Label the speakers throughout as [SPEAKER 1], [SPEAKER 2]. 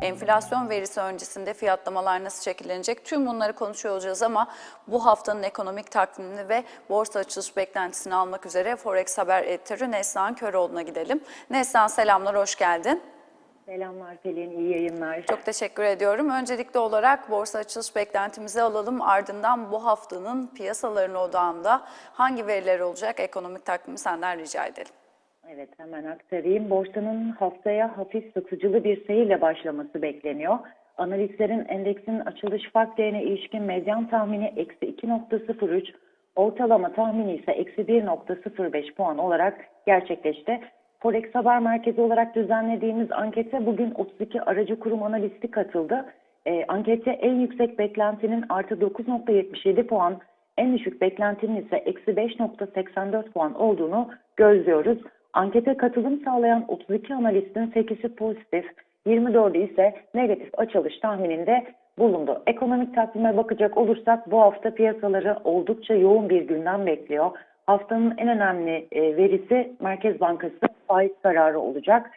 [SPEAKER 1] Enflasyon verisi öncesinde fiyatlamalar nasıl şekillenecek? Tüm bunları konuşuyor olacağız ama bu haftanın ekonomik takvimini ve borsa açılış beklentisini almak üzere Forex Haber editörü Neslihan Köroğlu'na gidelim. Neslihan selamlar, hoş geldin.
[SPEAKER 2] Selamlar Pelin, iyi yayınlar.
[SPEAKER 1] Çok teşekkür ediyorum. Öncelikli olarak borsa açılış beklentimizi alalım. Ardından bu haftanın piyasaların odağında hangi veriler olacak? Ekonomik takvimi senden rica edelim.
[SPEAKER 2] Evet hemen aktarayım. Borsanın haftaya hafif satıcılı bir seyirle başlaması bekleniyor. Analistlerin endeksin açılış fark değerine ilişkin medyan tahmini eksi 2.03, ortalama tahmini ise eksi 1.05 puan olarak gerçekleşti. Forex Haber Merkezi olarak düzenlediğimiz ankete bugün 32 aracı kurum analisti katıldı. E, ankette en yüksek beklentinin artı 9.77 puan, en düşük beklentinin ise eksi 5.84 puan olduğunu gözlüyoruz. Ankete katılım sağlayan 32 analistin 8'i pozitif, 24'ü ise negatif açılış tahmininde bulundu. Ekonomik takvime bakacak olursak bu hafta piyasaları oldukça yoğun bir gündem bekliyor. Haftanın en önemli e, verisi Merkez Bankası faiz kararı olacak.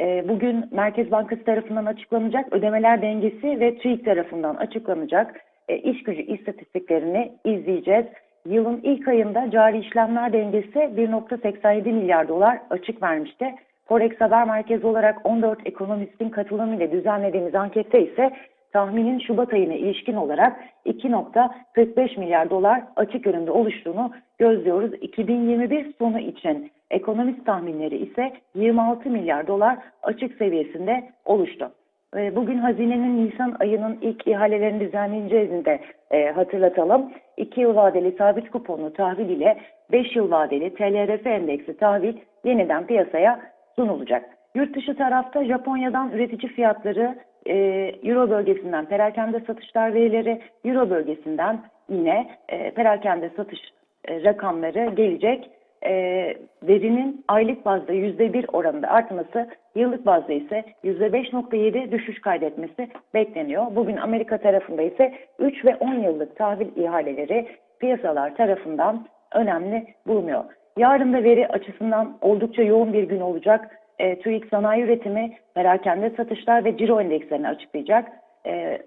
[SPEAKER 2] E, Bugün Merkez Bankası tarafından açıklanacak ödemeler dengesi ve TÜİK tarafından açıklanacak e, iş gücü istatistiklerini izleyeceğiz. Yılın ilk ayında cari işlemler dengesi 1.87 milyar dolar açık vermişti. Forex Haber Merkezi olarak 14 ekonomistin katılımıyla düzenlediğimiz ankette ise tahminin Şubat ayına ilişkin olarak 2.45 milyar dolar açık yönünde oluştuğunu gözlüyoruz. 2021 sonu için ekonomist tahminleri ise 26 milyar dolar açık seviyesinde oluştu. E, Bugün hazinenin Nisan ayının ilk ihalelerini düzenleneceğini de e, hatırlatalım. 2 yıl vadeli sabit kuponlu tahvil ile 5 yıl vadeli TLRF endeksi tahvil yeniden piyasaya sunulacak. Yurt dışı tarafta Japonya'dan üretici fiyatları, e, Euro bölgesinden perakende satışlar verileri, Euro bölgesinden yine e, perakende satış e, rakamları gelecek. E, verinin aylık bazda %1 oranında artması, yıllık bazda ise %5.7 düşüş kaydetmesi bekleniyor. Bugün Amerika tarafında ise 3 ve 10 yıllık tahvil ihaleleri piyasalar tarafından önemli bulunuyor. Yarın da veri açısından oldukça yoğun bir gün olacak. E, TÜİK sanayi üretimi, perakende satışlar ve ciro endekslerini açıklayacak. E,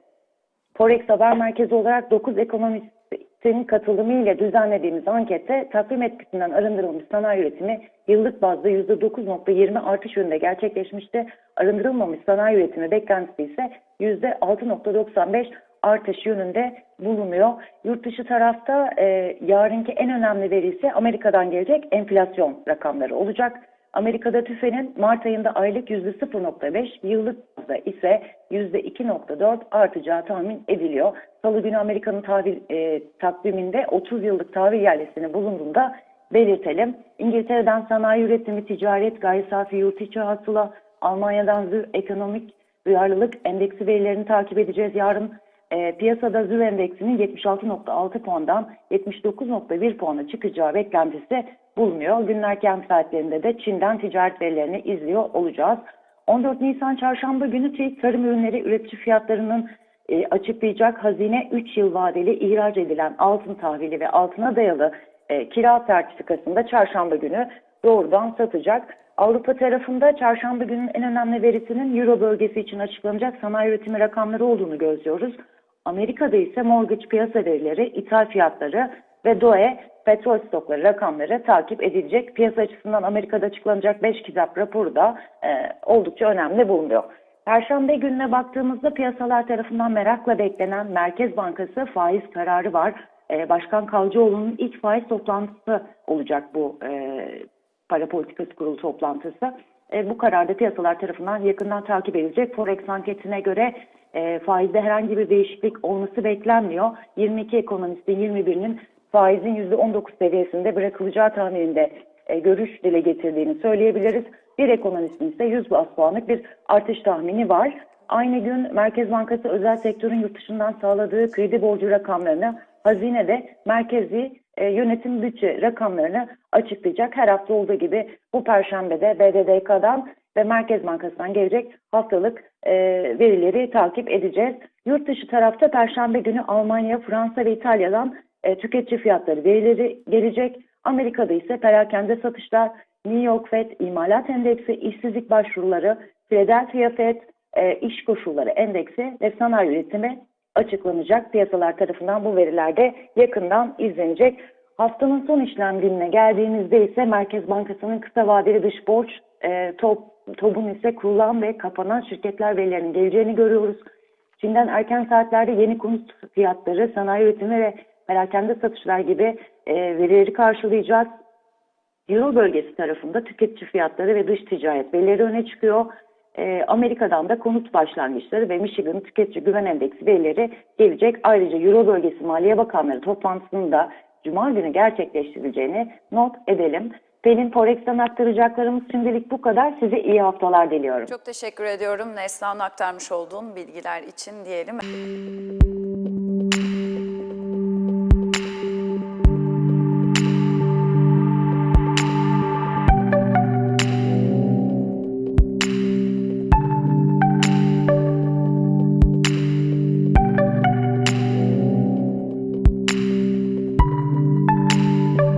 [SPEAKER 2] Forex Haber Merkezi olarak 9 ekonomistin katılımıyla düzenlediğimiz ankette takvim etkisinden arındırılmış sanayi üretimi yıllık bazda %9.20 artış yönünde gerçekleşmişti. Arındırılmamış sanayi üretimi beklentisi ise %6.95 artış yönünde bulunuyor. Yurt dışı tarafta e, yarınki en önemli veri ise Amerika'dan gelecek enflasyon rakamları olacak. Amerika'da TÜFE'nin Mart ayında aylık %0.5, yıllık ise %2.4 artacağı tahmin ediliyor. Salı günü Amerika'nın tahvil e, takviminde 30 yıllık tahvil yerlisini bulunduğunda belirtelim. İngiltere'den sanayi üretimi, ticaret, gayri safi yurt içi hasıla, Almanya'dan zür ekonomik duyarlılık endeksi verilerini takip edeceğiz. Yarın e, piyasada zür endeksinin 76.6 puandan 79.1 puana çıkacağı beklentisi bulunuyor. Günün erken saatlerinde de Çin'den ticaret verilerini izliyor olacağız. 14 Nisan çarşamba günü TÜİK tarım ürünleri üretici fiyatlarının e, açıklayacak hazine 3 yıl vadeli ihraç edilen altın tahvili ve altına dayalı e, kira sertifikasında çarşamba günü doğrudan satacak. Avrupa tarafında çarşamba günün en önemli verisinin Euro bölgesi için açıklanacak sanayi üretimi rakamları olduğunu gözlüyoruz. Amerika'da ise mortgage piyasa verileri, ithal fiyatları ve DOE petrol stokları rakamları takip edilecek. Piyasa açısından Amerika'da açıklanacak 5 kitap raporu da e, oldukça önemli bulunuyor. Perşembe gününe baktığımızda piyasalar tarafından merakla beklenen Merkez Bankası faiz kararı var. E, Başkan Kavcıoğlu'nun ilk faiz toplantısı olacak bu e, para politikası kurulu toplantısı. E, bu kararda piyasalar tarafından yakından takip edilecek. Forex anketine göre e, faizde herhangi bir değişiklik olması beklenmiyor. 22 ekonomistin 21'inin faizin %19 seviyesinde bırakılacağı tahmininde e, görüş dile getirdiğini söyleyebiliriz. Bir ekonomistin ise 100 bas puanlık bir artış tahmini var. Aynı gün Merkez Bankası özel sektörün yurt dışından sağladığı kredi borcu rakamlarını hazinede merkezi e, yönetim bütçe rakamlarını açıklayacak. Her hafta olduğu gibi bu perşembede BDDK'dan ve Merkez Bankası'ndan gelecek haftalık e, verileri takip edeceğiz. Yurt dışı tarafta perşembe günü Almanya, Fransa ve İtalya'dan e, tüketici fiyatları verileri gelecek. Amerika'da ise perakende satışlar, New York Fed, imalat endeksi, işsizlik başvuruları, Philadelphia Fed, e, iş koşulları endeksi ve sanayi üretimi açıklanacak. Piyasalar tarafından bu veriler de yakından izlenecek. Haftanın son işlem gününe geldiğimizde ise Merkez Bankası'nın kısa vadeli dış borç e, top, TOB'un ise kurulan ve kapanan şirketler verilerinin geleceğini görüyoruz. Çin'den erken saatlerde yeni konut fiyatları, sanayi üretimi ve perakende satışlar gibi e, verileri karşılayacağız. Euro bölgesi tarafında tüketici fiyatları ve dış ticaret verileri öne çıkıyor. Ee, Amerika'dan da konut başlangıçları ve Michigan tüketici güven endeksi verileri gelecek. Ayrıca Euro bölgesi Maliye Bakanları toplantısının da Cuma günü gerçekleştirileceğini not edelim. Pelin Forex'ten aktaracaklarımız şimdilik bu kadar. Size iyi haftalar diliyorum.
[SPEAKER 1] Çok teşekkür ediyorum Neslihan aktarmış olduğun bilgiler için diyelim.